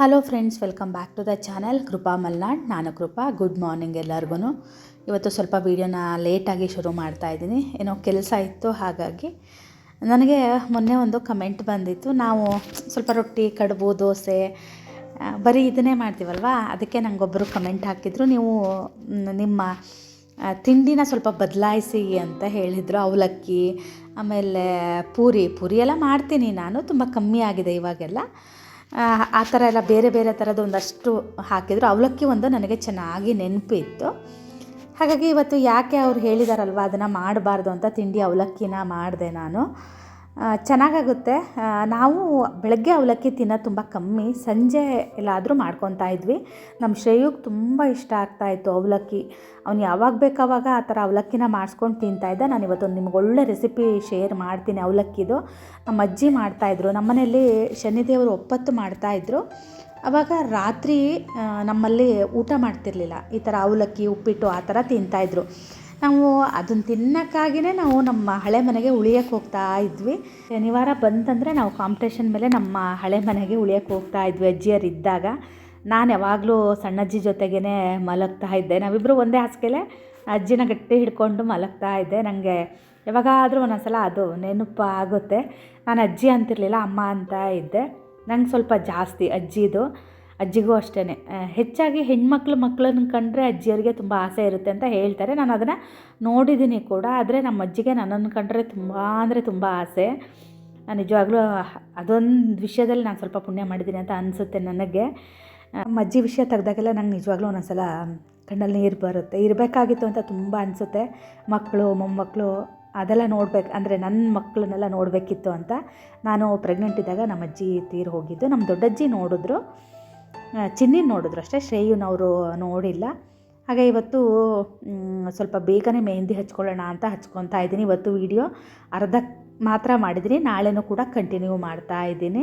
Hello friends welcome back to the channel Krupa Malnad ನಾನು Krupa good morning ಎಲ್ಲರಿಗೂ ಇವತ್ತು ಸ್ವಲ್ಪ ವೀಡಿಯೋನ ಲೇಟಾಗಿ ಶುರು ಮಾಡ್ತಾ ಇದ್ದೀನಿ. ಏನೋ ಕೆಲಸ ಇತ್ತು, ಹಾಗಾಗಿ ನನಗೆ ಮೊನ್ನೆ ಒಂದು ಕಮೆಂಟ್ ಬಂದಿತ್ತು. ನಾವು ಸ್ವಲ್ಪ ರೊಟ್ಟಿ, ಕಡುಬು, ದೋಸೆ ಬರೀ ಇದನ್ನೇ ಮಾಡ್ತೀವಲ್ವಾ? ಅದಕ್ಕೆ ನನಗೊಬ್ಬರು ಕಮೆಂಟ್ ಹಾಕಿದ್ರು. ನೀವು ನಿಮ್ಮ ತಿಂಡಿನ ಸ್ವಲ್ಪ ಬದಲಾಯಿಸಿ ಅಂತ ಹೇಳಿದರು. ಅವಲಕ್ಕಿ, ಆಮೇಲೆ ಪೂರಿ. ಪೂರಿ ಎಲ್ಲ ಮಾಡ್ತೀನಿ ನಾನು. ತುಂಬ ಕಮ್ಮಿ ಆಗಿದೆ ಇವಾಗೆಲ್ಲ. ಆ, ಥರ ಎಲ್ಲ ಬೇರೆ ಬೇರೆ ಥರದ್ದು ಒಂದಷ್ಟು ಹಾಕಿದ್ರು. ಅವಲಕ್ಕಿ ಒಂದು ನನಗೆ ಚೆನ್ನಾಗಿ ನೆನಪಿತ್ತು ಹಾಗಾಗಿ ಇವತ್ತು ಯಾಕೆ ಅವ್ರು ಹೇಳಿದಾರಲ್ವ ಅದನ್ನು ಮಾಡಬಾರ್ದು ಅಂತ ತಿಂಡಿ ಅವಲಕ್ಕಿನ ಮಾಡಿದೆ ನಾನು. ಚೆನ್ನಾಗಾಗುತ್ತೆ. ನಾವು ಬೆಳಗ್ಗೆ ಅವಲಕ್ಕಿ ತಿನ್ನೋದು ತುಂಬ ಕಮ್ಮಿ, ಸಂಜೆ ಎಲ್ಲಾದರೂ ಮಾಡ್ಕೊತಾ ಇದ್ವಿ. ನಮ್ಮ ಶ್ರೇಯುಗೆ ತುಂಬ ಇಷ್ಟ ಆಗ್ತಾಯಿತ್ತು ಅವಲಕ್ಕಿ. ಅವ್ನು ಯಾವಾಗ ಬೇಕಾವಾಗ ಆ ಥರ ಅವಲಕ್ಕಿನ ಮಾಡಿಸ್ಕೊಂಡು ತಿಂತಾಯಿದ್ದ ನಾನು ಇವತ್ತು ನಿಮ್ಗೆ ಒಳ್ಳೆ ರೆಸಿಪಿ ಶೇರ್ ಮಾಡ್ತೀನಿ ಅವಲಕ್ಕಿದು. ನಮ್ಮ ಅಜ್ಜಿ ಮಾಡ್ತಾಯಿದ್ರು ನಮ್ಮನೇಲಿ ಶನಿದೇವರು ಒಪ್ಪತ್ತು ಮಾಡ್ತಾಯಿದ್ರು ಅವಾಗ ರಾತ್ರಿ ನಮ್ಮಲ್ಲಿ ಊಟ ಮಾಡ್ತಿರ್ಲಿಲ್ಲ. ಈ ಥರ ಅವಲಕ್ಕಿ, ಉಪ್ಪಿಟ್ಟು ಆ ಥರ ತಿಂತಾಯಿದ್ರು ನಾವು ಅದನ್ನು ತಿನ್ನೋಕ್ಕಾಗಿಯೇ ನಾವು ನಮ್ಮ ಹಳೆ ಮನೆಗೆ ಉಳಿಯೋಕ್ಕೆ ಹೋಗ್ತಾ ಇದ್ವಿ. ಶನಿವಾರ ಬಂತಂದರೆ ನಾವು ಕಾಂಪಿಟೇಷನ್ ಮೇಲೆ ನಮ್ಮ ಹಳೆ ಮನೆಗೆ ಉಳಿಯೋಕ್ಕೆ ಹೋಗ್ತಾ ಇದ್ವಿ ಅಜ್ಜಿಯರು ಇದ್ದಾಗ. ನಾನು ಯಾವಾಗಲೂ ಸಣ್ಣಜ್ಜಿ ಜೊತೆಗೇ ಮಲಗ್ತಾ ಇದ್ದೆ. ನಾವಿಬ್ಬರು ಒಂದೇ ಹಾಸಿಗೆಲೆ ಅಜ್ಜಿನ ಗಟ್ಟಿ ಹಿಡ್ಕೊಂಡು ಮಲಗ್ತಾ ಇದ್ದೆ. ನನಗೆ ಯಾವಾಗಾದರೂ ಒಂದೊಂದ್ಸಲ ಅದು ನೆನಪು ಆಗುತ್ತೆ. ನಾನು ಅಜ್ಜಿ ಅಂತಿರಲಿಲ್ಲ, ಅಮ್ಮ ಅಂತ ಇದ್ದೆ. ನಂಗೆ ಸ್ವಲ್ಪ ಜಾಸ್ತಿ ಅಜ್ಜಿದು. ಅಜ್ಜಿಗೂ ಅಷ್ಟೇ ಹೆಚ್ಚಾಗಿ ಹೆಣ್ಮಕ್ಳು ಮಕ್ಕಳನ್ನು ಕಂಡ್ರೆ ಅಜ್ಜಿಯರಿಗೆ ತುಂಬ ಆಸೆ ಇರುತ್ತೆ ಅಂತ ಹೇಳ್ತಾರೆ. ನಾನು ಅದನ್ನು ನೋಡಿದ್ದೀನಿ ಕೂಡ, ಆದರೆ ನಮ್ಮ ಅಜ್ಜಿಗೆ ನನ್ನನ್ನು ಕಂಡ್ರೆ ತುಂಬ ಅಂದರೆ ತುಂಬ ಆಸೆ. ನಾನು ನಿಜವಾಗ್ಲೂ ಅದೊಂದು ವಿಷಯದಲ್ಲಿ ನಾನು ಸ್ವಲ್ಪ ಪುಣ್ಯ ಮಾಡಿದ್ದೀನಿ ಅಂತ ಅನಿಸುತ್ತೆ ನನಗೆ. ನಮ್ಮ ಅಜ್ಜಿ ವಿಷಯ ತೆಗೆದಾಗೆಲ್ಲ ನಂಗೆ ನಿಜವಾಗ್ಲೂ ಒಂದೊಂದ್ಸಲ ಕಣ್ಣಲ್ಲಿ ನೀರು ಬರುತ್ತೆ. ಇರಬೇಕಾಗಿತ್ತು ಅಂತ ತುಂಬ ಅನಿಸುತ್ತೆ. ಮಕ್ಕಳು ಮೊಮ್ಮಕ್ಕಳು ಅದೆಲ್ಲ ನೋಡ್ಬೇಕು, ಅಂದರೆ ನನ್ನ ಮಕ್ಕಳನ್ನೆಲ್ಲ ನೋಡಬೇಕಿತ್ತು ಅಂತ ನಾನು ಪ್ರೆಗ್ನೆಂಟ್ ಇದ್ದಾಗ ನಮ್ಮ ಅಜ್ಜಿ ತೀರು ಹೋಗಿದ್ದು. ನಮ್ಮ ದೊಡ್ಡಜ್ಜಿ ನೋಡಿದ್ರು. ಆ, ಚಿನ್ನಿನ ನೋಡಿದ್ರು ಅಷ್ಟೇ ಶ್ರೇಯುನವರು ನೋಡಿಲ್ಲ. ಹಾಗೆ ಇವತ್ತು ಸ್ವಲ್ಪ ಬೇಗನೆ ಮೆಹಂದಿ ಹಚ್ಕೊಳ್ಳೋಣ ಅಂತ ಹಚ್ಕೊತಾ ಇದ್ದೀನಿ. ಇವತ್ತು ವಿಡಿಯೋ ಅರ್ಧ ಮಾತ್ರ ಮಾಡಿದ್ದೀನಿ ನಾಳೆನೂ ಕೂಡ ಕಂಟಿನ್ಯೂ ಮಾಡ್ತಾ ಇದ್ದೀನಿ.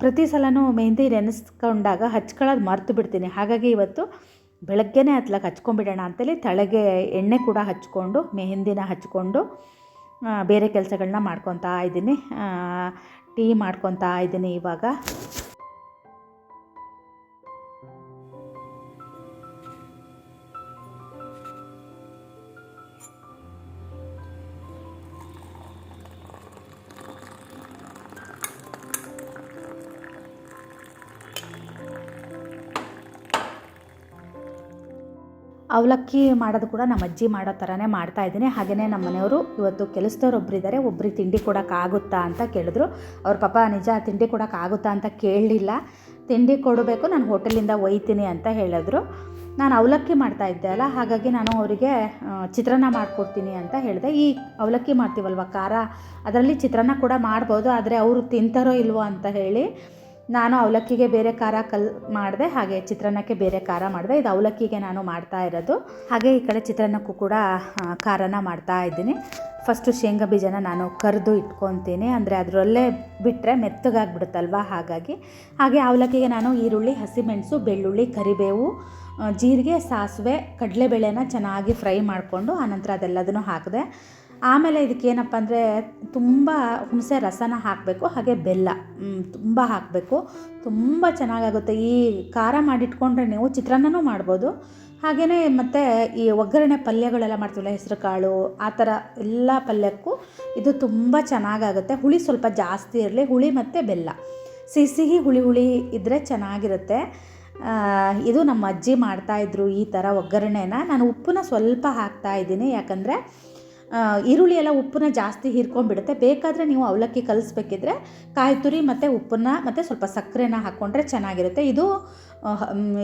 ಪ್ರತಿ ಸಲನೂ ಮೆಹಂದಿ ನೆನೆಸ್ಕೊಂಡಾಗ ಹಚ್ಕೊಳ್ಳೋದು ಮರ್ತು ಬಿಡ್ತೀನಿ. ಹಾಗಾಗಿ ಇವತ್ತು ಬೆಳಗ್ಗೆನೇ ಹತ್ಲಕ್ಕೆ ಹಚ್ಕೊಂಡ್ಬಿಡೋಣ ಅಂತೇಳಿ ತಳಗೆ ಎಣ್ಣೆ ಕೂಡ ಹಚ್ಕೊಂಡು ಮೆಹಂದಿನ ಹಚ್ಕೊಂಡು ಬೇರೆ ಕೆಲಸಗಳನ್ನ ಮಾಡ್ಕೊತಾ ಇದ್ದೀನಿ. ಟೀ ಮಾಡ್ಕೊತಾ ಇದ್ದೀನಿ ಇವಾಗ. ಅವಲಕ್ಕಿ ಮಾಡೋದು ಕೂಡ ನಮ್ಮ ಅಜ್ಜಿ ಮಾಡೋ ಥರನೇ ಮಾಡ್ತಾ ಇದ್ದೀನಿ. ಹಾಗೆಯೇ ನಮ್ಮ ಮನೆಯವರು ಇವತ್ತು ಕೆಲಸದವ್ರು ಒಬ್ಬರಿದ್ದಾರೆ ಒಬ್ರಿಗೆ ತಿಂಡಿ ಕೊಡೋಕ್ಕಾಗುತ್ತಾ ಅಂತ ಕೇಳಿದ್ರು. ಅವ್ರ ಪಾಪ ನಿಜ ತಿಂಡಿ ಕೊಡೋಕ್ಕಾಗುತ್ತಾ ಅಂತ ಕೇಳಲಿಲ್ಲ. ತಿಂಡಿ ಕೊಡಬೇಕು, ನಾನು ಹೋಟೆಲಿಂದ ಒಯ್ತೀನಿ ಅಂತ ಹೇಳಿದ್ರು. ನಾನು ಅವಲಕ್ಕಿ ಮಾಡ್ತಾ ಇದ್ದೆ ಅಲ್ಲ, ಹಾಗಾಗಿ ನಾನು ಅವರಿಗೆ ಚಿತ್ರಾನ್ನ ಮಾಡಿಕೊಡ್ತೀನಿ ಅಂತ ಹೇಳಿದೆ. ಈ ಅವಲಕ್ಕಿ ಮಾಡ್ತೀವಲ್ವ, ಖಾರ? ಅದರಲ್ಲಿ ಚಿತ್ರಾನ್ನ ಕೂಡ ಮಾಡ್ಬೋದು, ಆದರೆ ಅವರು ತಿಂತಾರೋ ಇಲ್ವೋ ಅಂತ ಹೇಳಿ ನಾನು ಅವಲಕ್ಕಿಗೆ ಬೇರೆ ಖಾರ ಕಲ್ ಮಾಡಿದೆ, ಹಾಗೆ ಚಿತ್ರಾನ್ನಕ್ಕೆ ಬೇರೆ ಖಾರ ಮಾಡಿದೆ. ಇದು ಅವಲಕ್ಕಿಗೆ ನಾನು ಮಾಡ್ತಾ ಇರೋದು. ಹಾಗೆ ಈ ಕಡೆ ಚಿತ್ರಾನ್ನಕ್ಕೂ ಕೂಡ ಖಾರನ ಮಾಡ್ತಾ ಇದ್ದೀನಿ. ಫಸ್ಟು ಶೇಂಗಾ ಬೀಜನ ನಾನು ಕರೆದು ಇಟ್ಕೊತೀನಿ. ಅಂದರೆ ಅದರಲ್ಲೇ ಬಿಟ್ಟರೆ ಮೆತ್ತಗಾಗ್ಬಿಡುತ್ತಲ್ವ? ಹಾಗಾಗಿ. ಹಾಗೆ ಅವಲಕ್ಕಿಗೆ ನಾನು ಈರುಳ್ಳಿ, ಹಸಿಮೆಣಸು, ಬೆಳ್ಳುಳ್ಳಿ, ಕರಿಬೇವು ಜೀರಿಗೆ, ಸಾಸಿವೆ, ಕಡಲೆಬೇಳೆನ ಚೆನ್ನಾಗಿ ಫ್ರೈ ಮಾಡಿಕೊಂಡು, ಆನಂತರ ಅದೆಲ್ಲದನ್ನು ಹಾಕಿದೆ ಆಮೇಲೆ ಇದಕ್ಕೆ ಏನಪ್ಪ ಅಂದರೆ ತುಂಬ ಹುಣಸೆ ರಸನ ಹಾಕಬೇಕು, ಹಾಗೆ ಬೆಲ್ಲ. ತುಂಬ ಹಾಕಬೇಕು. ತುಂಬ ಚೆನ್ನಾಗಾಗುತ್ತೆ. ಈ ಖಾರ ಮಾಡಿಟ್ಕೊಂಡ್ರೆ ನೀವು ಚಿತ್ರಾನ್ನನೂ ಮಾಡ್ಬೋದು. ಹಾಗೆಯೇ ಮತ್ತು ಈ ಒಗ್ಗರಣೆ ಪಲ್ಯಗಳೆಲ್ಲ ಮಾಡ್ತೀವಲ್ಲ ಹೆಸರು ಕಾಳು ಆ ಥರ ಎಲ್ಲ ಪಲ್ಯಕ್ಕೂ ಇದು ತುಂಬ ಚೆನ್ನಾಗಾಗುತ್ತೆ. ಹುಳಿ ಸ್ವಲ್ಪ ಜಾಸ್ತಿ ಇರಲಿ, ಹುಳಿ ಮತ್ತು ಬೆಲ್ಲ. ಸಿಹಿ ಸಿಹಿ ಹುಳಿ ಹುಳಿ ಇದ್ದರೆ ಚೆನ್ನಾಗಿರುತ್ತೆ. ಇದು ನಮ್ಮ ಅಜ್ಜಿ ಮಾಡ್ತಾಯಿದ್ರು ಈ ಥರ ಒಗ್ಗರಣೆನ. ನಾನು ಉಪ್ಪನ್ನ ಸ್ವಲ್ಪ ಹಾಕ್ತಾ ಇದ್ದೀನಿ. ಯಾಕಂದರೆ ಈರುಳ್ಳಿ ಎಲ್ಲ ಉಪ್ಪನ್ನ ಜಾಸ್ತಿ ಹೀರ್ಕೊಂಡ್ಬಿಡುತ್ತೆ. ಬೇಕಾದರೆ ನೀವು ಅವಲಕ್ಕಿ ಕಲಿಸ್ಬೇಕಿದ್ರೆ ಕಾಯಿ ತುರಿ ಮತ್ತು ಉಪ್ಪನ್ನ ಮತ್ತು ಸ್ವಲ್ಪ ಸಕ್ಕರೆನ ಹಾಕ್ಕೊಂಡ್ರೆ ಚೆನ್ನಾಗಿರುತ್ತೆ. ಇದು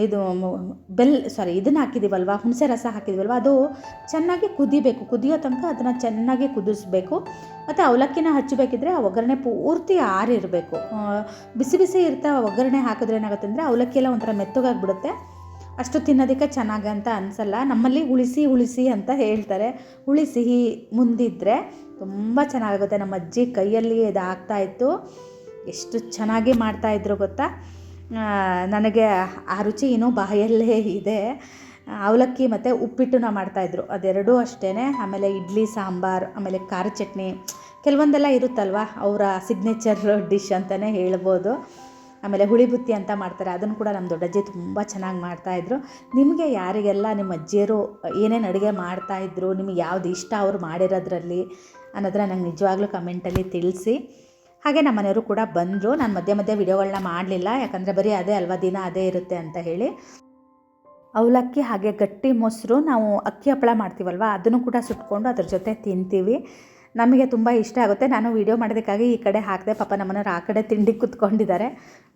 ಇದು ಬೆಲ್ ಸಾರಿ ಇದನ್ನು ಹಾಕಿದ್ದೀವಲ್ವ ಹುಣಸೆ ರಸ ಹಾಕಿದ್ದೀವಲ್ವ ಅದು ಚೆನ್ನಾಗಿ ಕುದಿಬೇಕು. ಕುದಿಯೋ ತನಕ ಅದನ್ನು ಚೆನ್ನಾಗಿ ಕುದಿಸ್ಬೇಕು. ಮತ್ತು ಅವಲಕ್ಕಿನ ಹಚ್ಚಬೇಕಿದ್ರೆ ಆ ಒಗ್ಗರಣೆ ಪೂರ್ತಿ ಆರಿರಬೇಕು. ಬಿಸಿ ಬಿಸಿ ಇರ್ತಾ ಒಗ್ಗರಣೆ ಹಾಕಿದ್ರೆ ಏನಾಗುತ್ತೆ ಅಂದರೆ ಅವಲಕ್ಕಿ ಎಲ್ಲ ಒಂಥರ ಮೆತ್ತಗಾಗ್ಬಿಡುತ್ತೆ. ಅಷ್ಟು ತಿನ್ನೋದಕ್ಕೆ ಚೆನ್ನಾಗಂತ ಅನಿಸಲ್ಲ. ನಮ್ಮಲ್ಲಿ ಉಳಿಸಿ ಉಳಿಸಿ ಅಂತ ಹೇಳ್ತಾರೆ. ಉಳಿಸಿ ಮುಂದಿದ್ದರೆ ತುಂಬ ಚೆನ್ನಾಗುತ್ತೆ ನಮ್ಮ ಅಜ್ಜಿ ಕೈಯಲ್ಲಿ ಇದು ಆಗ್ತಾಯಿತ್ತು ಎಷ್ಟು ಚೆನ್ನಾಗಿ ಮಾಡ್ತಾಯಿದ್ರು ಗೊತ್ತಾ? ನನಗೆ ಆ ರುಚಿ ಇನ್ನೂ ಬಾಯಲ್ಲೇ ಇದೆ. ಅವಲಕ್ಕಿ ಮತ್ತು ಉಪ್ಪಿಟ್ಟನ್ನ ಮಾಡ್ತಾಯಿದ್ರು ಅದೆರಡೂ ಅಷ್ಟೇ ಆಮೇಲೆ ಇಡ್ಲಿ, ಸಾಂಬಾರು, ಆಮೇಲೆ ಖಾರ ಚಟ್ನಿ. ಕೆಲವೊಂದೆಲ್ಲ ಇರುತ್ತಲ್ವ? ಅವರ ಸಿಗ್ನೇಚರ್ ಡಿಶ್ ಅಂತಲೇ ಹೇಳ್ಬೋದು. ಆಮೇಲೆ ಹುಳಿ ಬುತ್ತಿ ಅಂತ ಮಾಡ್ತಾರೆ. ಅದನ್ನು ಕೂಡ ನಮ್ಮ ದೊಡ್ಡಜ್ಜಿ ತುಂಬ ಚೆನ್ನಾಗಿ ಮಾಡ್ತಾಯಿದ್ರು ನಿಮಗೆ ಯಾರಿಗೆಲ್ಲ ನಿಮ್ಮ ಅಜ್ಜಿಯರು ಏನೇನು ಅಡುಗೆ ಮಾಡ್ತಾಯಿದ್ರು ನಿಮಗೆ ಯಾವ್ದು ಇಷ್ಟ ಅವರು ಮಾಡಿರೋದ್ರಲ್ಲಿ ಅನ್ನೋದನ್ನ ನಂಗೆ ನಿಜವಾಗ್ಲೂ ಕಮೆಂಟಲ್ಲಿ ತಿಳಿಸಿ. ಹಾಗೆ ನಮ್ಮ ಮನೆಯವರು ಕೂಡ ಬಂದರು. ನಾನು ಮಧ್ಯೆ ಮಧ್ಯೆ ವಿಡಿಯೋಗಳನ್ನ ಮಾಡಲಿಲ್ಲ. ಯಾಕಂದರೆ ಬರೀ ಅದೇ ಅಲ್ವಾ, ದಿನ ಅದೇ ಇರುತ್ತೆ ಅಂತ ಹೇಳಿ. ಅವಲಕ್ಕಿ ಹಾಗೆ ಗಟ್ಟಿ ಮೊಸರು ನಾವು ಅಕ್ಕಿ ಹಪ್ಪಳ ಮಾಡ್ತೀವಲ್ವ, ಅದನ್ನು ಕೂಡ ಸುಟ್ಕೊಂಡು ಅದ್ರ ಜೊತೆ ತಿಂತೀವಿ. ನಮಗೆ ತುಂಬ ಇಷ್ಟ ಆಗುತ್ತೆ. ನಾನು ವೀಡಿಯೋ ಮಾಡೋದಕ್ಕಾಗಿ ಈ ಕಡೆ ಹಾಕಿದೆ ಪಾಪ ನಮ್ಮನವ್ರು ಆ ಕಡೆ ತಿಂಡಿ ಕೂತ್ಕೊಂಡಿದ್ದಾರೆ.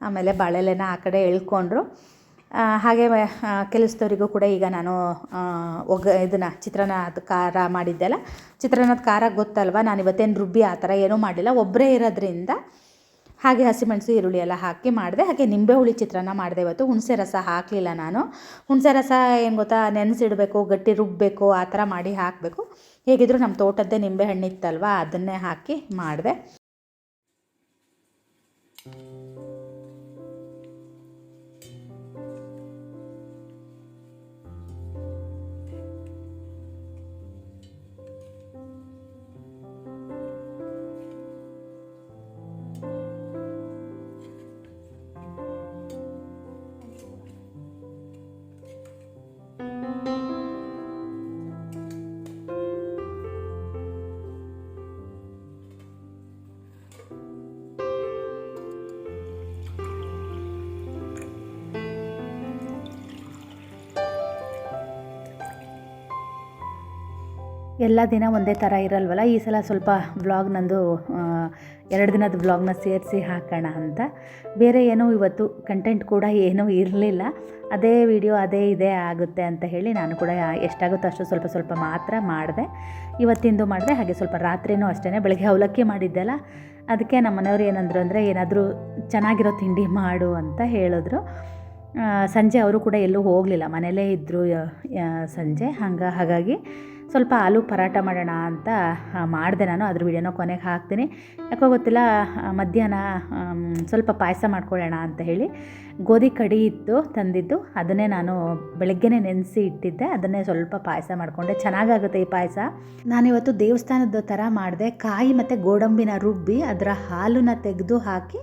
ಆಮೇಲೆ ಬಾಳೆಲೆನ ಆ ಕಡೆ ಎಳ್ಕೊಂಡ್ರು. ಹಾಗೆ ಕೆಲಸದವರಿಗೂ ಕೂಡ ಈಗ ನಾನು ಒಗ್ಗ ಇದನ್ನು ಚಿತ್ರಾನ್ನದ ಖಾರ ಮಾಡಿದ್ದೆಲ್ಲ ಚಿತ್ರಾನ್ನದ ಖಾರ ಗೊತ್ತಲ್ವ? ನಾನು ಇವತ್ತೇನು ರುಬ್ಬಿ ಆ ಥರ ಏನೂ ಮಾಡಲಿಲ್ಲ ಒಬ್ಬರೇ ಇರೋದ್ರಿಂದ ಹಾಗೆ ಹಸಿಮೆಣಸು ಈರುಳ್ಳಿ ಎಲ್ಲ ಹಾಕಿ ಮಾಡಿದೆ. ಹಾಗೆ ನಿಂಬೆ ಹುಳಿ ಚಿತ್ರಾನ್ನ ಮಾಡಿದೆ ಇವತ್ತು. ಹುಣಸೆ ರಸ ಹಾಕಲಿಲ್ಲ ನಾನು. ಹುಣಸೆ ರಸ ಏನು ಗೊತ್ತಾ, ನೆನೆಸಿಡಬೇಕು, ಗಟ್ಟಿ ರುಬ್ಬಬೇಕು ಆ ಥರ ಮಾಡಿ ಹಾಕಬೇಕು. ಹೇಗಿದ್ದರೂ ನಮ್ಮ ತೋಟದ್ದೇ ನಿಂಬೆ ಹಣ್ಣು ಇತ್ತಲ್ವ ಅದನ್ನೇ ಹಾಕಿ ಮಾಡಿದೆ. ಎಲ್ಲ ದಿನ ಒಂದೇ ಥರ ಇರಲ್ವಲ್ಲ? ಈ ಸಲ ಸ್ವಲ್ಪ ವ್ಲಾಗ್ ನಂದು ಎರಡು ದಿನದ ವ್ಲಾಗ್ನ ಸೇರಿಸಿ ಹಾಕೋಣ ಅಂತ. ಬೇರೆ ಏನೂ ಇವತ್ತು ಕಂಟೆಂಟ್ ಕೂಡ ಏನೂ ಇರಲಿಲ್ಲ. ಅದೇ ವಿಡಿಯೋ ಅದೇ ಇದೇ ಆಗುತ್ತೆ ಅಂತ ಹೇಳಿ ನಾನು ಕೂಡ ಎಷ್ಟಾಗುತ್ತೋ ಅಷ್ಟು ಸ್ವಲ್ಪ ಸ್ವಲ್ಪ ಮಾತ್ರ ಮಾಡಿದೆ. ಇವತ್ತಿಂದು ಮಾಡಿದೆ, ಹಾಗೆ ಸ್ವಲ್ಪ ರಾತ್ರಿನೂ ಅಷ್ಟೇ ಬೆಳಗ್ಗೆ ಅವಲಕ್ಕಿ ಮಾಡಿದ್ದೆಲ್ಲ. ಅದಕ್ಕೆ ನಮ್ಮ ಮನೆಯವ್ರು ಏನಂದ್ರು ಅಂದರೆ, ಏನಾದರೂ ಚೆನ್ನಾಗಿರೋ ತಿಂಡಿ ಮಾಡು ಅಂತ ಹೇಳಿದ್ರು. ಸಂಜೆ ಅವರು ಕೂಡ ಎಲ್ಲೂ ಹೋಗಲಿಲ್ಲ. ಮನೇಲೇ ಇದ್ದರು ಸಂಜೆ. ಹಂಗೆ, ಹಾಗಾಗಿ ಸ್ವಲ್ಪ ಆಲೂ ಪರಾಟ ಮಾಡೋಣ ಅಂತ ಮಾಡಿದೆ ನಾನು. ಅದ್ರ ವಿಡಿಯೋನ ಕೊನೆಗೆ ಹಾಕ್ತೀನಿ. ಯಾಕೋ ಗೊತ್ತಿಲ್ಲ ಮಧ್ಯಾಹ್ನ ಸ್ವಲ್ಪ ಪಾಯಸ ಮಾಡ್ಕೊಳ್ಳೋಣ ಅಂತ ಹೇಳಿ ಗೋಧಿ ಕಡಿ ಇತ್ತು, ತಂದಿದ್ದು. ಅದನ್ನೇ ನಾನು ಬೆಳಗ್ಗೆನೇ ನೆನೆಸಿ ಇಟ್ಟಿದ್ದೆ. ಅದನ್ನೇ ಸ್ವಲ್ಪ ಪಾಯಸ ಮಾಡಿಕೊಂಡೆ. ಚೆನ್ನಾಗಾಗುತ್ತೆ ಈ ಪಾಯಸ. ನಾನಿವತ್ತು ದೇವಸ್ಥಾನದ ಥರ ಮಾಡಿದೆ. ಕಾಯಿ ಮತ್ತು ಗೋಡಂಬಿನ ರುಬ್ಬಿ ಅದರ ಹಾಲನ್ನು ತೆಗೆದು ಹಾಕಿ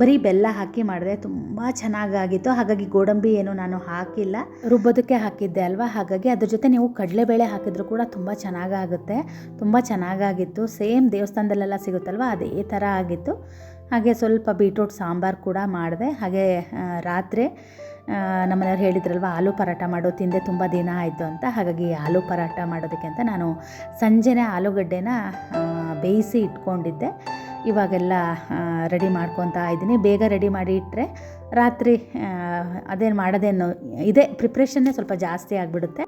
ಬರೀ ಬೆಲ್ಲ ಹಾಕಿ ಮಾಡಿದೆ ತುಂಬ ಚೆನ್ನಾಗಾಗಿತ್ತು. ಹಾಗಾಗಿ ಗೋಡಂಬಿ ಏನು ನಾನು ಹಾಕಿಲ್ಲ. ರುಬ್ಬೋದಕ್ಕೆ ಹಾಕಿದ್ದೆ ಅಲ್ವಾ? ಹಾಗಾಗಿ ಅದ್ರ ಜೊತೆ ನೀವು ಕಡಲೆಬೇಳೆ ಹಾಕಿದ್ರು ಕೂಡ ತುಂಬ ಚೆನ್ನಾಗಾಗುತ್ತೆ. ತುಂಬ ಚೆನ್ನಾಗಾಗಿತ್ತು. ಸೇಮ್ ದೇವಸ್ಥಾನದಲ್ಲೆಲ್ಲ ಸಿಗುತ್ತಲ್ವ? ಅದೇ ಥರ ಆಗಿತ್ತು. ಹಾಗೆ ಸ್ವಲ್ಪ ಬೀಟ್ರೂಟ್ ಸಾಂಬಾರು ಕೂಡ ಮಾಡಿದೆ. ಹಾಗೆ ರಾತ್ರಿ ನಮ್ಮನೆಯವ್ರು ಹೇಳಿದ್ರಲ್ವ, ಆಲೂ ಪರಾಟ ಮಾಡೋ ತಿಂದೆ ತುಂಬ ದಿನ ಆಯಿತು ಅಂತ. ಹಾಗಾಗಿ ಆಲೂ ಪರಾಟ ಮಾಡೋದಕ್ಕೆ ಅಂತ ನಾನು ಸಂಜೆನೇ ಆಲೂಗಡ್ಡೆನ ಬೇಯಿಸಿ ಇಟ್ಕೊಂಡಿದ್ದೆ. ಇವಾಗೆಲ್ಲ ರೆಡಿ ಮಾಡ್ಕೊತಾ ಇದ್ದೀನಿ. ಬೇಗ ರೆಡಿ ಮಾಡಿ ಇಟ್ಟರೆ ರಾತ್ರಿ ಅದೇನು ಮಾಡೋದೇನು ಇದೇ ಪ್ರಿಪ್ರೇಷನ್ನೇ ಸ್ವಲ್ಪ ಜಾಸ್ತಿ ಆಗಿಬಿಡುತ್ತೆ.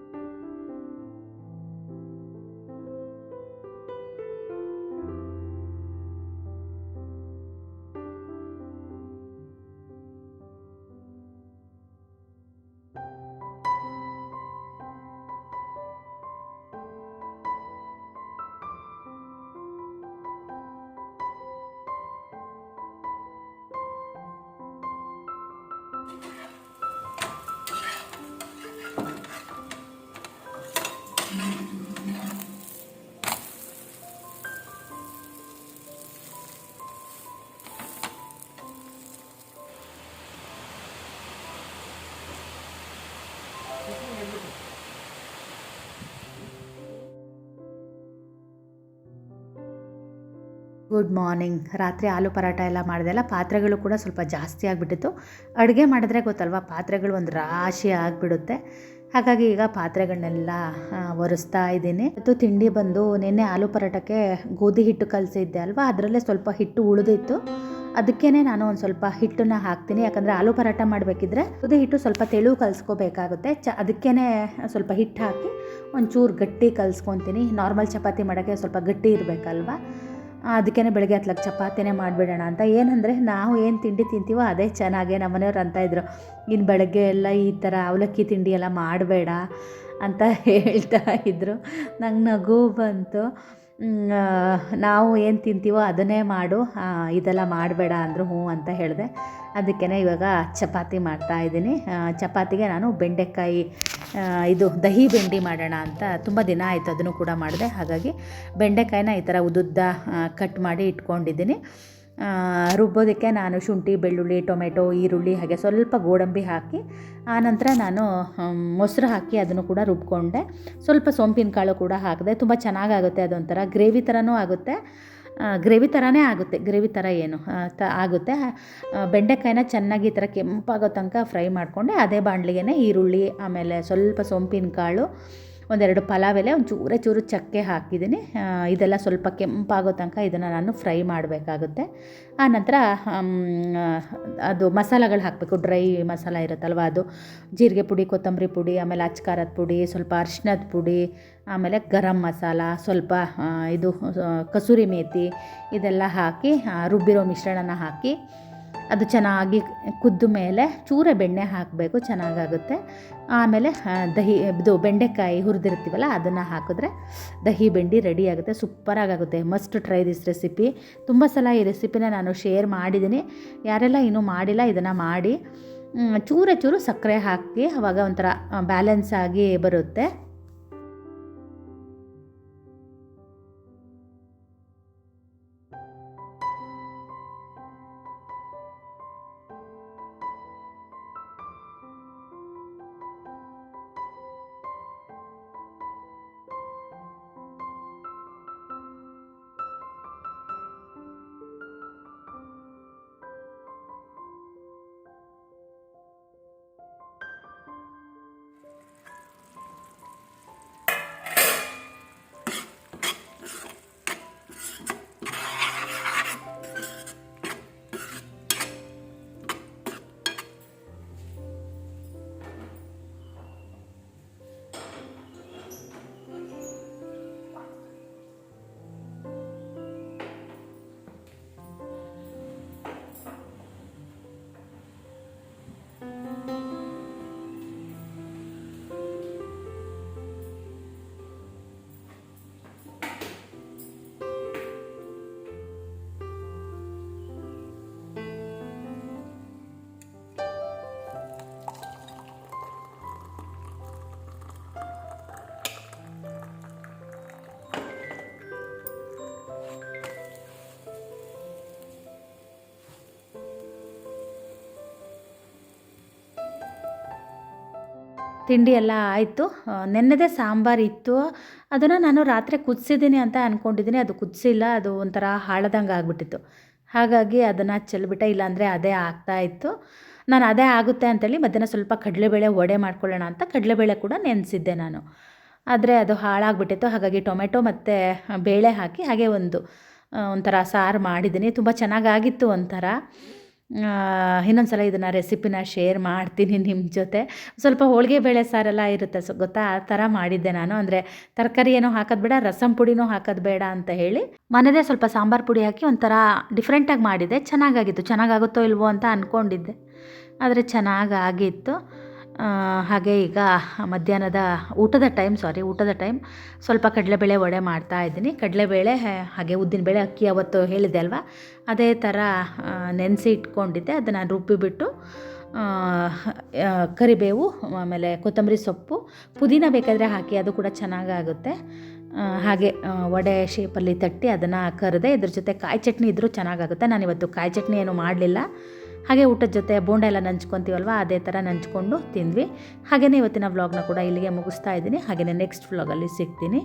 ಗುಡ್ ಮಾರ್ನಿಂಗ್ ರಾತ್ರಿ ಆಲೂ ಪರಾಟ ಎಲ್ಲ ಮಾಡಿದೆಲ್ಲ ಪಾತ್ರೆಗಳು ಕೂಡ ಸ್ವಲ್ಪ ಜಾಸ್ತಿ ಆಗಿಬಿಟ್ಟಿತ್ತು. ಅಡುಗೆ ಮಾಡಿದ್ರೆ ಗೊತ್ತಲ್ವ, ಪಾತ್ರೆಗಳು ಒಂದು ರಾಶಿ ಆಗಿಬಿಡುತ್ತೆ. ಹಾಗಾಗಿ ಈಗ ಪಾತ್ರೆಗಳನ್ನೆಲ್ಲ ಒರೆಸ್ತಾ ಇದ್ದೀನಿ. ಮತ್ತು ತಿಂಡಿ ಬಂದು ನಿನ್ನೆ ಆಲೂ ಪರಾಟಕ್ಕೆ ಗೋಧಿ ಹಿಟ್ಟು ಕಲಸಿದ್ದೆ ಅಲ್ವಾ, ಅದರಲ್ಲೇ ಸ್ವಲ್ಪ ಹಿಟ್ಟು ಉಳಿದಿತ್ತು. ಅದಕ್ಕೇ ನಾನು ಒಂದು ಸ್ವಲ್ಪ ಹಿಟ್ಟನ್ನ ಹಾಕ್ತೀನಿ. ಯಾಕಂದರೆ ಆಲೂ ಪರಾಟ ಮಾಡಬೇಕಿದ್ರೆ ಗೋಧಿ ಹಿಟ್ಟು ಸ್ವಲ್ಪ ತೆಳು ಕಲಿಸ್ಕೋಬೇಕಾಗುತ್ತೆ. ಚ ಅದಕ್ಕೇ ಸ್ವಲ್ಪ ಹಿಟ್ಟು ಹಾಕಿ ಒಂಚೂರು ಗಟ್ಟಿ ಕಲಿಸ್ಕೊತೀನಿ. ನಾರ್ಮಲ್ ಚಪಾತಿ ಮಾಡೋಕ್ಕೆ ಸ್ವಲ್ಪ ಗಟ್ಟಿ ಇರಬೇಕಲ್ವಾ. ಅದಕ್ಕೇ ಬೆಳಗ್ಗೆ ಹತ್ಲಕ್ಕೆ ಚಪಾತಿನೇ ಮಾಡಿಬಿಡೋಣ ಅಂತ. ಏನಂದರೆ ನಾವು ಏನು ತಿಂಡಿ ತಿಂತೀವೋ ಅದೇ ಚೆನ್ನಾಗೆ ನಮ್ಮ ಮನೆಯವ್ರು ಅಂತ ಇದ್ರು. ಇನ್ನು ಬೆಳಗ್ಗೆ ಎಲ್ಲ ಈ ಥರ ಅವಲಕ್ಕಿ ತಿಂಡಿ ಎಲ್ಲ ಮಾಡಬೇಡ ಅಂತ ಹೇಳ್ತಾ ಇದ್ದರು ನಂಗೆ ನಗು ಬಂತು. ನಾವು ಏನು ತಿಂತೀವೋ ಅದನ್ನೇ ಮಾಡು. ಇದೆಲ್ಲ ಮಾಡಬೇಡ ಅಂದರು ಹ್ಞೂ ಅಂತ ಹೇಳಿದೆ. ಅದಕ್ಕೇ ಇವಾಗ ಚಪಾತಿ ಮಾಡ್ತಾ ಇದ್ದೀನಿ. ಚಪಾತಿಗೆ ನಾನು ಬೆಂಡೆಕಾಯಿ ಇದು ದಹಿ ಬೆಂಡಿ ಮಾಡೋಣ ಅಂತ ತುಂಬ ದಿನ ಆಯಿತು ಅದನ್ನು ಕೂಡ ಮಾಡಿದೆ. ಹಾಗಾಗಿ ಬೆಂಡೆಕಾಯಿನ ಈ ಥರ ಉದುದ್ದ ಕಟ್ ಮಾಡಿ ಇಟ್ಕೊಂಡಿದ್ದೀನಿ. ರುಬ್ಬೋದಕ್ಕೆ ನಾನು ಶುಂಠಿ, ಬೆಳ್ಳುಳ್ಳಿ, ಟೊಮೆಟೊ, ಈರುಳ್ಳಿ ಹಾಗೆ ಸ್ವಲ್ಪ ಗೋಡಂಬಿ ಹಾಕಿ ಆನಂತರ ನಾನು ಮೊಸರು ಹಾಕಿ ಅದನ್ನು ಕೂಡ ರುಬ್ಕೊಂಡೆ. ಸ್ವಲ್ಪ ಸೋಂಪಿನ ಕಾಳು ಕೂಡ ಹಾಕಿದೆ, ತುಂಬ ಚೆನ್ನಾಗಾಗುತ್ತೆ ಅದೊಂಥರ. ಗ್ರೇವಿ ಥರನೂ ಆಗುತ್ತೆ. ಗ್ರೇವಿ ಥರನೇ ಆಗುತ್ತೆ. ಗ್ರೇವಿ ಥರ ಏನು ತ, ಆಗುತ್ತೆ. ಬೆಂಡೆಕಾಯಿನ ಚೆನ್ನಾಗಿ ಈ ಥರ ಕೆಂಪಾಗೋ ತನಕ ಫ್ರೈ ಮಾಡಿಕೊಂಡೆ. ಅದೇ ಬಾಣಲಿಗೆ ಈರುಳ್ಳಿ, ಆಮೇಲೆ ಸ್ವಲ್ಪ ಸೋಂಪಿನ ಕಾಳು ಒಂದೆರಡು ಪಲಾವ್ ಎಲೆ ಒಂದು ಚೂರೇ ಚೂರು ಚಕ್ಕೆ ಹಾಕಿದ್ದೀನಿ. ಇದೆಲ್ಲ ಸ್ವಲ್ಪ ಕೆಂಪಾಗೋ ತನಕ ಇದನ್ನು ನಾನು ಫ್ರೈ ಮಾಡಬೇಕಾಗುತ್ತೆ. ಆನಂತರ ಅದು ಮಸಾಲೆಗಳು ಹಾಕಬೇಕು. ಡ್ರೈ ಮಸಾಲ ಇರುತ್ತಲ್ವ, ಅದು ಜೀರಿಗೆ ಪುಡಿ, ಕೊತ್ತಂಬರಿ ಪುಡಿ, ಆಮೇಲೆ ಅಚ್ಕಾರದ ಪುಡಿ, ಸ್ವಲ್ಪ ಅರಿಶಿನದ ಪುಡಿ, ಆಮೇಲೆ ಗರಂ ಮಸಾಲ, ಸ್ವಲ್ಪ ಇದು ಕಸೂರಿ ಮೇಥಿ ಇದೆಲ್ಲ ಹಾಕಿ ರುಬ್ಬಿರೋ ಮಿಶ್ರಣನ ಹಾಕಿ ಅದು ಚೆನ್ನಾಗಿ ಕುದ್ದ ಮೇಲೆ ಚೂರ ಬೆಣ್ಣೆ ಹಾಕಬೇಕು, ಚೆನ್ನಾಗಾಗುತ್ತೆ. ಆಮೇಲೆ ದಹಿ, ಇದು ಬೆಂಡೆಕಾಯಿ ಹುರಿದಿರ್ತೀವಲ್ಲ ಅದನ್ನು ಹಾಕಿದ್ರೆ ದಹಿ ಬೆಂಡಿ ರೆಡಿ ಆಗುತ್ತೆ ಸೂಪರಾಗುತ್ತೆ ಮಸ್ಟ್ ಟ್ರೈ ದಿಸ್ ರೆಸಿಪಿ ತುಂಬ ಸಲ ಈ ರೆಸಿಪಿನ ನಾನು ಶೇರ್ ಮಾಡಿದ್ದೀನಿ. ಯಾರೆಲ್ಲ ಇನ್ನೂ ಮಾಡಿಲ್ಲ, ಇದನ್ನು ಮಾಡಿ. ಚೂರ ಚೂರು ಸಕ್ಕರೆ ಹಾಕಿ, ಅವಾಗ ಒಂಥರ ಬ್ಯಾಲೆನ್ಸ್ ಆಗಿ ಬರುತ್ತೆ. ತಿಂಡಿ ಎಲ್ಲ ಆಯಿತು. ನೆನ್ನೆದೇ ಸಾಂಬಾರು ಇತ್ತು. ಅದನ್ನು ನಾನು ರಾತ್ರಿ ಕುದಿಸಿದ್ದೀನಿ ಅಂತ ಅಂದ್ಕೊಂಡಿದ್ದೀನಿ ಅದು ಕುದಿಸಿಲ್ಲ, ಅದು ಒಂಥರ ಹಾಳದಂಗೆ ಆಗಿಬಿಟ್ಟಿತ್ತು. ಹಾಗಾಗಿ ಅದನ್ನು ಚೆಲ್ಬಿಟ್ಟೆ, ಇಲ್ಲಾಂದರೆ ಅದೇ ಆಗ್ತಾ ಇತ್ತು. ನಾನು ಅದೇ ಆಗುತ್ತೆ ಅಂತೇಳಿ ಮಧ್ಯಾಹ್ನ ಸ್ವಲ್ಪ ಕಡಲೆಬೇಳೆ ಒಡೆ ಮಾಡ್ಕೊಳ್ಳೋಣ ಅಂತ ಕಡಲೆಬೇಳೆ ಕೂಡ ನೆನೆಸಿದ್ದೆ ನಾನು. ಆದರೆ ಅದು ಹಾಳಾಗ್ಬಿಟ್ಟಿತ್ತು. ಹಾಗಾಗಿ ಟೊಮೆಟೊ ಮತ್ತು ಬೇಳೆ ಹಾಕಿ ಹಾಗೆ ಒಂದು ಒಂಥರ ಸಾರು ಮಾಡಿದ್ದೀನಿ. ತುಂಬ ಚೆನ್ನಾಗಾಗಿತ್ತು ಒಂಥರ. ಇನ್ನೊಂದು ಸಲ ಇದನ್ನು ರೆಸಿಪಿನ ಶೇರ್ ಮಾಡ್ತೀನಿ ನಿಮ್ಮ ಜೊತೆ. ಸ್ವಲ್ಪ ಹೋಳಿಗೆ ಬೇಳೆ ಸಾರೆಲ್ಲ ಇರುತ್ತೆ, ಸೊ ಗೊತ್ತಾ? ಆ ಥರ ಮಾಡಿದ್ದೆ ನಾನು. ಅಂದರೆ ತರಕಾರಿ ಏನೋ ಹಾಕೋದು ಬೇಡ, ರಸಂ ಪುಡಿನೂ ಹಾಕೋದು ಬೇಡ ಅಂತ ಹೇಳಿ ಮನೆದೇ ಸ್ವಲ್ಪ ಸಾಂಬಾರು ಪುಡಿ ಹಾಕಿ ಒಂಥರ ಡಿಫ್ರೆಂಟಾಗಿ ಮಾಡಿದ್ದೆ. ಚೆನ್ನಾಗಾಗಿತ್ತು. ಚೆನ್ನಾಗಾಗುತ್ತೋ ಇಲ್ವೋ ಅಂತ ಅಂದ್ಕೊಂಡಿದ್ದೆ ಆದರೆ ಚೆನ್ನಾಗಾಗಿತ್ತು ಹಾಗೆ ಈಗ ಮಧ್ಯಾಹ್ನದ ಊಟದ ಟೈಮ್ ಸಾರಿ ಊಟದ ಟೈಮ್ ಸ್ವಲ್ಪ ಕಡಲೆಬೇಳೆ ವಡೆ ಮಾಡ್ತಾ ಇದ್ದೀನಿ. ಕಡಲೆಬೇಳೆ ಹಾಗೆ ಉದ್ದಿನಬೇಳೆ ಅಕ್ಕಿ ಅವತ್ತು ಹೇಳಿದೆ ಅಲ್ವಾ? ಅದೇ ಥರ ನೆನೆಸಿ ಇಟ್ಕೊಂಡಿದ್ದೆ. ಅದನ್ನು ರುಬ್ಬಿಬಿಟ್ಟು ಕರಿಬೇವು, ಆಮೇಲೆ ಕೊತ್ತಂಬರಿ ಸೊಪ್ಪು, ಪುದೀನ ಬೇಕಾದರೆ ಹಾಕಿ, ಅದು ಕೂಡ ಚೆನ್ನಾಗಾಗುತ್ತೆ. ಹಾಗೆ ವಡೆ ಶೇಪಲ್ಲಿ ತಟ್ಟಿ ಅದನ್ನು ಕರೆದೆ, ಇದ್ರ ಜೊತೆ ಕಾಯಿ ಚಟ್ನಿ ಇದ್ದರೂ ಚೆನ್ನಾಗಾಗುತ್ತೆ. ನಾನಿವತ್ತು ಕಾಯಿ ಚಟ್ನಿ ಏನು ಮಾಡಲಿಲ್ಲ. ಹಾಗೆ ಊಟದ ಜೊತೆ ಬೋಂಡ ಎಲ್ಲ ನಂಚ್ಕೊತೀವಲ್ವ, ಅದೇ ಥರ ನಂಚ್ಕೊಂಡು ತಿಂದ್ವಿ. ಹಾಗೆಯೇ ಇವತ್ತಿನ ವ್ಲಾಗ್ನ ಕೂಡ ಇಲ್ಲಿಗೆ ಮುಗಿಸ್ತಾ ಇದ್ದೀನಿ. ಹಾಗೆಯೇ ನೆಕ್ಸ್ಟ್ ವ್ಲಾಗಲ್ಲಿ ಸಿಗ್ತೀನಿ.